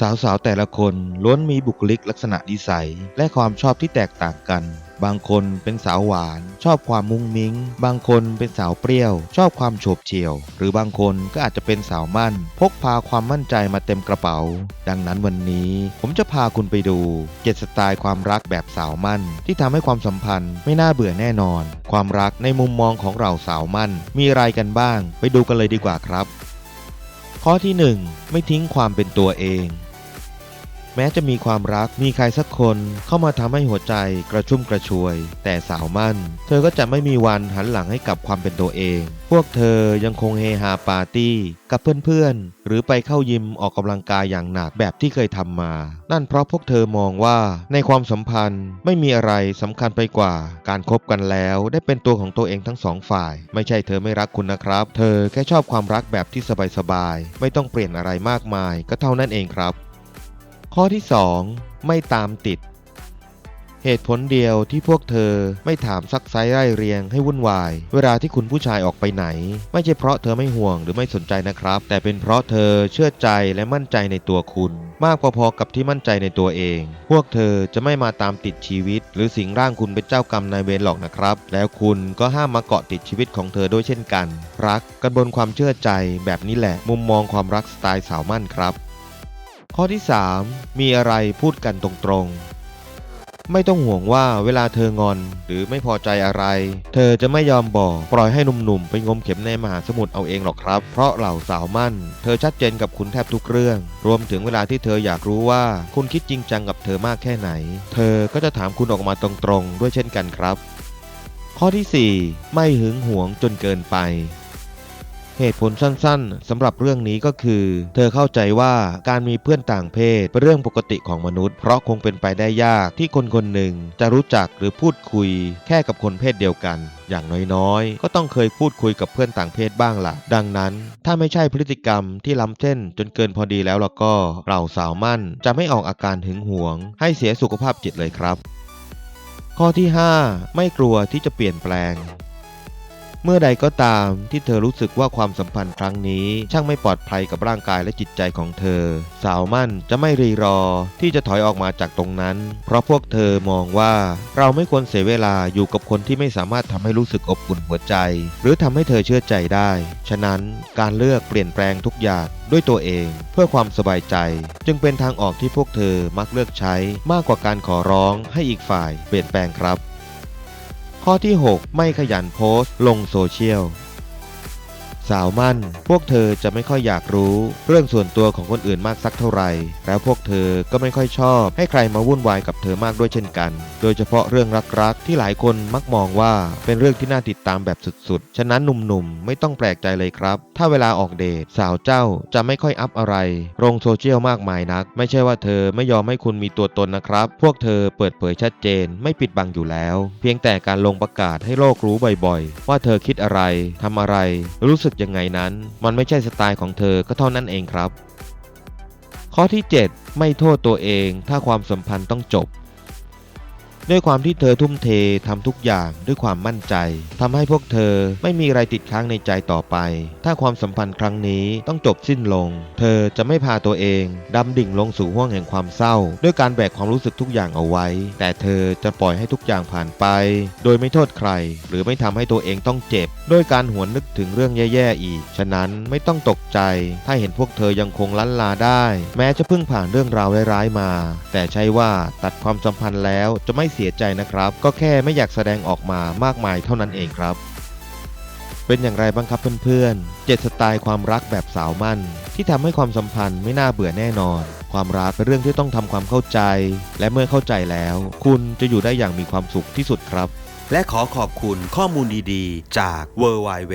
สาวๆ แต่ละคนล้วนมีบุคลิกลักษณะนิสัย และความชอบที่แตกต่างกัน บางคนเป็นสาวหวาน ชอบความมุ้งมิ้ง บางคนเป็นสาวเปรี้ยว ชอบความโฉบเฉี่ยว หรือบางคนก็อาจจะเป็นสาวมั่น พกพาความมั่นใจมาเต็มกระเป๋า ดังนั้นวันนี้ ผมจะพาคุณไปดูเจ็ดสไตล์ความรักแบบสาวมั่น ที่ทำให้ความสัมพันธ์ไม่น่าเบื่อแน่นอน ความรักในมุมมองของเราสาวมั่น มีอะไรกันบ้าง ไปดูกันเลยดีกว่าครับ ข้อที่ 1 ไม่ทิ้งความเป็นตัวเอง แม้จะมีความรักมีใครสักคนเข้ามาทำให้หัวใจกระชุ่มกระชวย แต่สาวมั่น เธอก็จะไม่มีวันหันหลังให้กับความเป็นตัวเอง พวกเธอยังคงเฮฮาปาร์ตี้ กับเพื่อนๆ หรือไปเข้ายิมออกกำลังกายอย่างหนักแบบที่เคยทำมา นั่นเพราะพวกเธอมองว่าในความสัมพันธ์ไม่มีอะไรสำคัญไปกว่า การคบกันแล้วได้เป็นตัวของตัวเองทั้งสองฝ่าย ไม่ใช่เธอไม่รักคุณนะครับ เธอแค่ชอบความรักแบบที่สบายๆไม่ต้องเปลี่ยนอะไรมากมาย ก็เท่านั้นเองครับ ข้อที่ 2 ไม่ตามติด เหตุผลเดียวที่พวกเธอไม่ถามซักไซไล่เรียงให้วุ่นวาย เวลาที่คุณผู้ชายออกไปไหน ไม่ใช่เพราะเธอไม่ห่วงหรือไม่สนใจนะครับ แต่เป็นเพราะเธอเชื่อใจและมั่นใจในตัวคุณ มากพอๆกับที่มั่นใจในตัวเอง พวกเธอจะไม่มาตามติดชีวิต หรือสิงร่างคุณเป็นเจ้ากรรมนายเวรหรอกนะครับ แล้วคุณก็ห้ามมาเกาะติดชีวิตของเธอด้วยเช่นกัน รักกันบนความเชื่อใจแบบนี้แหละ มุมมองความรักสไตล์สาวมั่นครับ ข้อที่ 3 มีอะไรพูดกันตรงๆ ไม่ต้องห่วงว่าเวลาเธองอนหรือไม่พอใจอะไร เธอจะไม่ยอมบอกปล่อยให้หนุ่มๆ ไปงมเข็มในมหาสมุทรเอาเองหรอกครับ เพราะเหล่าสาวมั่น เธอชัดเจนกับคุณแทบทุกเรื่อง รวมถึงเวลาที่เธออยากรู้ว่าคุณคิดจริงจังกับเธอมากแค่ไหน เธอก็จะถามคุณออกมาตรงๆ ด้วยเช่นกันครับ ข้อที่ 4 ไม่หึงหวงจนเกินไป เหตุผลสั้นๆสำหรับเรื่องนี้ก็คือ เธอเข้าใจว่าการมีเพื่อนต่างเพศเป็นเรื่องปกติของมนุษย์ เพราะคงเป็นไปได้ยากที่คนคนหนึ่งจะรู้จักหรือพูดคุย แค่กับคนเพศเดียวกัน อย่างน้อยๆ ก็ต้องเคยพูดคุยกับเพื่อนต่างเพศบ้างล่ะ ดังนั้น ถ้าไม่ใช่พฤติกรรมที่ล้ำเส้นจนเกินพอดีแล้วล่ะก็เราสาวมั่นจะไม่ออกอาการหึงหวง ให้เสียสุขภาพจิตเลยครับ ข้อที่ 5 ไม่กลัวที่จะเปลี่ยนแปลง เมื่อใดก็ตามที่เธอรู้สึกว่าความสัมพันธ์ครั้งนี้ ช่างไม่ปลอดภัยกับร่างกายและจิตใจของเธอ สาวมั่นจะไม่รีรอที่จะถอยออกมาจากตรงนั้น เพราะพวกเธอมองว่าเราไม่ควรเสียเวลาอยู่กับคนที่ไม่สามารถทำให้รู้สึกอบอุ่นหัวใจ หรือทำให้เธอเชื่อใจได้ ฉะนั้นการเลือกเปลี่ยนแปลงทุกอย่างด้วยตัวเองเพื่อความสบายใจ จึงเป็นทางออกที่พวกเธอมักเลือกใช้มากกว่าการขอร้องให้อีกฝ่ายเปลี่ยนแปลงครับ ข้อที่ 6 ไม่ขยันโพสต์ ลงโซเชียลาวมั่น พวกเธอจะไม่ค่อยอยากรู้ เรื่องส่วนตัวของคนอื่นมากสักเท่าไหร่ แล้วพวกเธอก็ไม่ค่อยชอบ ให้ใครมาวุ่นวายกับเธอมากด้วยเช่นกัน โดยเฉพาะเรื่องรักๆ ที่หลายคนมักมองว่าเป็นเรื่องที่น่าติดตามแบบสุดๆ ฉะนั้นหนุ่มๆ ไม่ต้องแปลกใจเลยครับ ถ้าเวลาออกเดทสาวเจ้าจะไม่ค่อยอัพอะไรลงโซเชียลมากมายนัก ไม่ใช่ว่าเธอไม่ยอมให้คุณมีตัวตนนะครับ พวกเธอเปิดเผยชัดเจน ไม่ปิดบังอยู่แล้ว เพียงแต่การลงประกาศให้โลกรู้บ่อยๆ ว่าเธอคิดอะไรทำอะไร รู้สึกยังไงนั้น มันไม่ใช่สไตล์ของเธอก็เท่านั้นเองครับ ข้อที่ 7 ไม่โทษตัวเองถ้าความสัมพันธ์ต้องจบ ด้วยความที่เธอทุ่มเททำทุกอย่างด้วยความมั่นใจทำให้พวกเธอไม่มีอะไรติดค้างในใจต่อไป ถ้าความสัมพันธ์ครั้งนี้ต้องจบสิ้นลง เธอจะไม่พาตัวเองดำดิ่งลงสู่ห้วงแห่งความเศร้า ด้วยการแบกความรู้สึกทุกอย่างเอาไว้ แต่เธอจะปล่อยให้ทุกอย่างผ่านไป โดยไม่โทษใคร หรือไม่ทำให้ตัวเองต้องเจ็บด้วยการหวนนึกถึงเรื่องแย่ๆอีก ฉะนั้นไม่ต้องตกใจ ถ้าเห็นพวกเธอยังคงลันลาได้ แม้จะเพิ่งผ่านเรื่องราวร้ายๆมา แต่ใช่ว่าตัดความสัมพันธ์แล้วจะไม่เสียใจนะครับ ก็แค่ไม่อยากแสดงออกมามากมายเท่านั้นเองครับ เป็นอย่างไรบ้างครับเพื่อนๆ เจ็ดสไตล์ความรักแบบสาวมั่น ที่ทำให้ความสัมพันธ์ไม่น่าเบื่อแน่นอน ความรักเป็นเรื่องที่ต้องทำความเข้าใจ และเมื่อเข้าใจแล้ว คุณจะอยู่ได้อย่างมีความสุขที่สุดครับ และขอขอบคุณข้อมูลดีๆ จาก w w w